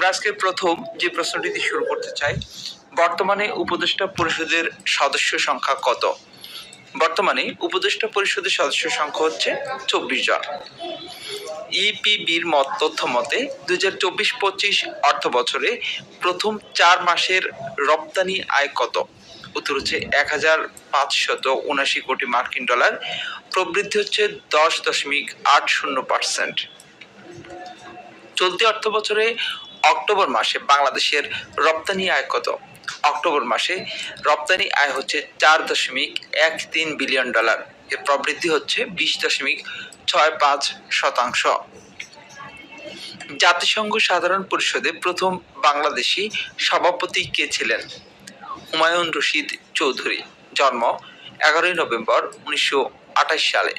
আমরা আজকে প্রথম যে প্রশ্নটি দিয়ে শুরু করতে চাই, বর্তমানে উপদেষ্টা পরিষদের সদস্য সংখ্যা কত? বর্তমানে উপদেষ্টা পরিষদের সদস্য সংখ্যা হচ্ছে চব্বিশ জন। ইপিবির মত তথ্য মতে দুই হাজার চব্বিশ পঁচিশ অর্থ বছরে প্রথম চার মাসের রপ্তানি আয় কত? উত্তর হচ্ছে এক হাজার পাঁচশত উনাশি কোটি মার্কিন ডলার, প্রবৃদ্ধি হচ্ছে দশ দশমিক আট শূন্য পার্সেন্ট। চলতি অর্থ বছরে অক্টোবর মাসে বাংলাদেশের রপ্তানি আয় কত? অক্টোবর মাসে রপ্তানি আয় হচ্ছে চার দশমিক এক তিন বিলিয়ন ডলার। এর প্রবৃদ্ধি হচ্ছে বিশ দশমিক ছয় পাঁচ শতাংশ। জাতিসংঘ সাধারণ পরিষদে প্রথম বাংলাদেশি সভাপতি কে ছিলেন? হুমায়ুন রশিদ চৌধুরী, জন্ম এগারোই নভেম্বর উনিশশো আঠাশ সালে।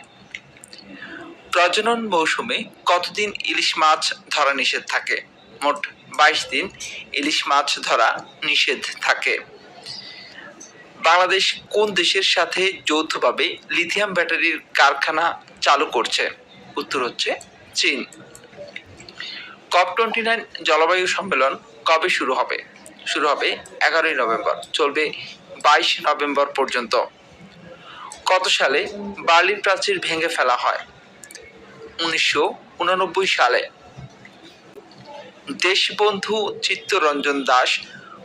প্রজনন মৌসুমে কতদিন ইলিশ মাছ ধরা নিষেধ থাকে? মোট বাইশ দিন ইলিশ মাছ ধরা নিষেধ থাকে। বাংলাদেশ কোন দেশের সাথে যৌথভাবে লিথিয়াম ব্যাটারির কারখানা চালু করছে? উত্তর হচ্ছে চীন। কপ টোয়েন্টি নাইন জলবায়ু সম্মেলন কবে শুরু হবে? শুরু হবে এগারোই নভেম্বর, চলবে বাইশ নভেম্বর পর্যন্ত। কত সালে বার্লিন প্রাচীর ভেঙে ফেলা হয়? উনিশশো উননব্বই সালে। দেশবন্ধু চিত্তরঞ্জন দাস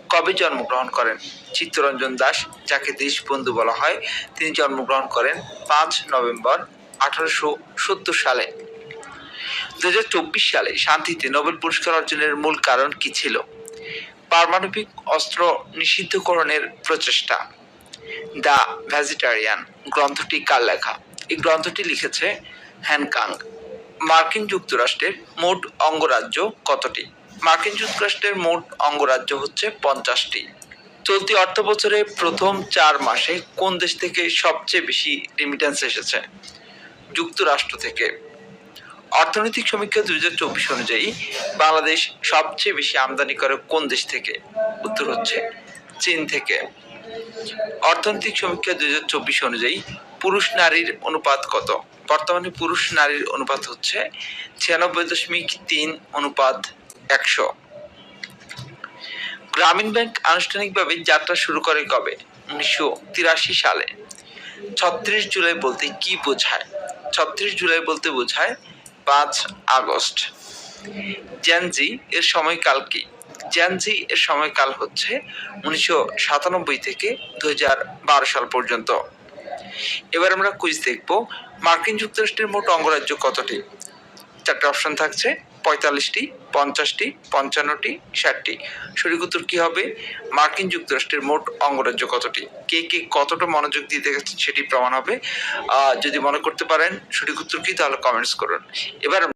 কবে জন্মগ্রহণ করেন? চিত্তরঞ্জন দাস, যাকে দেশবন্ধু বলা হয়, তিনি জন্মগ্রহণ করেন পাঁচ নভেম্বর আঠারোশো সত্তর সালে। দু হাজার চব্বিশ সালে শান্তিতে নোবেল পুরস্কার অর্জনের মূল কারণ কি ছিল? পারমাণবিক অস্ত্র নিষিদ্ধকরণের প্রচেষ্টা। দ্য ভেজিটারিয়ান গ্রন্থটি কার লেখা? এই গ্রন্থটি লিখেছে হ্যানকাং মার্কিন যুক্তরাষ্ট্রের মোট অঙ্গরাজ্য কতটি? মার্কিন যুক্তরাষ্ট্রের মোট অঙ্গরাজ্য হচ্ছে পঞ্চাশটি। চলতি অর্থ বছরে প্রথম চার মাসে কোন দেশ থেকে সবচেয়ে বেশি রেমিটেন্স এসেছে? যুক্তরাষ্ট্র থেকে। অর্থনৈতিক সমীক্ষা দুই হাজার চব্বিশ অনুযায়ী বাংলাদেশ সবচেয়ে বেশি আমদানি করে কোন দেশ থেকে? উত্তর হচ্ছে চীন থেকে। অর্থনৈতিক সমীক্ষা দুই হাজার চব্বিশ অনুযায়ী পুরুষ নারীর অনুপাত কত? বর্তমানে পুরুষ নারীর অনুপাত হচ্ছে ছিয়ানব্বই দশমিক তিন অনুপাত একশো। গ্রামীণ ব্যাংক আনুষ্ঠানিকভাবে যাত্রা শুরু করে কবে? উনিশশো তিরাশি সালে। ছত্রিশ জুলাই বলতে কি বোঝায়? ছত্রিশ জুলাই বলতে বোঝায় পাঁচ আগস্ট। জ্যানজি এর সময়কাল কি? জ্যানজি এর সময়কাল হচ্ছে উনিশশো সাতানব্বই থেকে দু সাল পর্যন্ত। এবার আমরা কুইজ দেখব, মার্কিন যুক্তরাষ্ট্রের মোট অঙ্গরাজ্য কতটি? চারটে অপশন থাকছে, পঁয়তাল্লিশটি, পঞ্চাশটি, পঞ্চান্নটি, ষাটটি। সঠিক উত্তর কী হবে? মার্কিন যুক্তরাষ্ট্রের মোট অঙ্গরাজ্য কতটি? কে কে কতটা মনোযোগ দিয়ে দেখেছেন সেটি প্রমাণ হবে। যদি মনে করতে পারেন সঠিক উত্তর কী, তাহলে কমেন্টস করুন। এবার